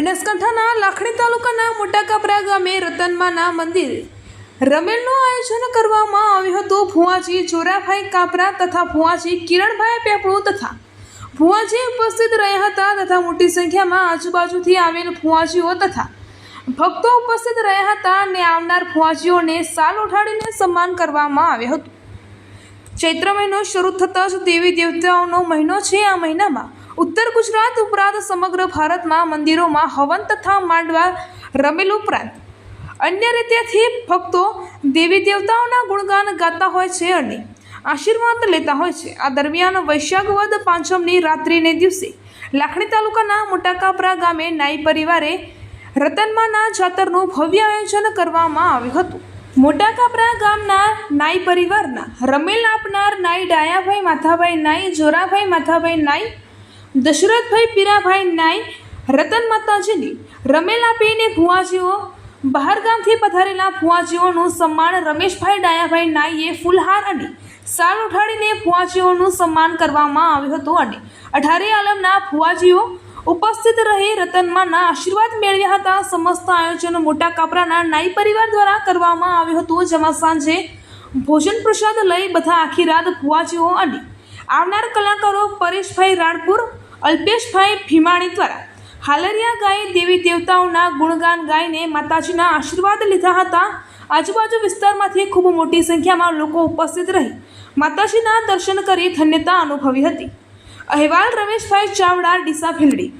બનાસકાંઠાના લાખણી તાલુકાના મોટા કાપરા ગામે રતનમાના મંદિરે રમેલનું આયોજન કરવામાં આવ્યું હતું. ભુવાજી, જોરાભાઈ કાપરા તથા ભુવાજી કિરણભાઈ પેપળો તથા ભુવાજી ઉપસ્થિત રહ્યા હતા તથા મોટી સંખ્યામાં આજુબાજુથી આવેલ ભુવાજીઓ તથા ભક્તો ઉપસ્થિત રહ્યા હતા અને આવનાર ભુવાજીઓને સાલ ઉઠાડીને સન્માન કરવામાં આવ્યું હતું. ચૈત્ર મહિનો શરૂ થતાં જ દેવી દેવતાઓનો મહિનો છે. આ મહિનામાં ઉત્તર ગુજરાત ઉપરાંત સમગ્ર ભારતમાં મંદિરોમાં હવન તથા માંડવા રમેલ ઉપરાંત અન્ય રીતેથી ભક્તો દેવી દેવતાઓના ગુણગાન ગાતા હોય છે અને આશીર્વાદ લેતા હોય છે. આ દરમિયાન વૈશાખ વદ પાંચમની રાત્રિને દિવસે લાખણી તાલુકાના મોટાકાપરા ગામે નાઈ પરિવારે રતનમાના જાતરનું ભવ્ય આયોજન કરવામાં આવ્યું હતું. મોટા કાપરા ગામના નાઈ પરિવારના રમેલ આપનાર નાઈ ડાયાભાઈ માથાભાઈ, નાઈ જોરાભાઈ માથાભાઈ, નાઈ દશરથભાઈ પીરાભાઈ નાઈ, રતન માતાજીની રમેલા પીને ભુવાજીઓ બહારગામથી પધારેલા ભુવાજીઓનું સન્માન રમેશભાઈ ડાયાભાઈ નાઈએ ફૂલહાર અને સાલ ઉઠાડીને ભુવાજીઓનું સન્માન કરવામાં આવ્યું હતું અને અઢારે આલમના ભુવાજીઓ ઉપસ્થિત રહી રતનમાના આશીર્વાદ મેળવ્યા હતા. સમસ્ત આયોજન મોટા કાપરાના નાઈ પરિવાર દ્વારા કરવામાં આવ્યું હતું, જેમાં સાંજે ભોજન પ્રસાદ લઈ બધા આખી રાત ભુવાજીઓ અને આવનાર કલાકારો પરેશભાઈ રાણપુર અલ્પેશભાઈ ભીમાણી દ્વારા હાલરિયા ગાય દેવી દેવતાઓના ગુણગાન ગાઈને માતાજીના આશીર્વાદ લીધા હતા. આજુબાજુ વિસ્તારમાંથી ખૂબ મોટી સંખ્યામાં લોકો ઉપસ્થિત રહી માતાજીના દર્શન કરી ધન્યતા અનુભવી હતી. અહેવાલ રમેશભાઈ ચાવડા, ડીસા ભીલડી.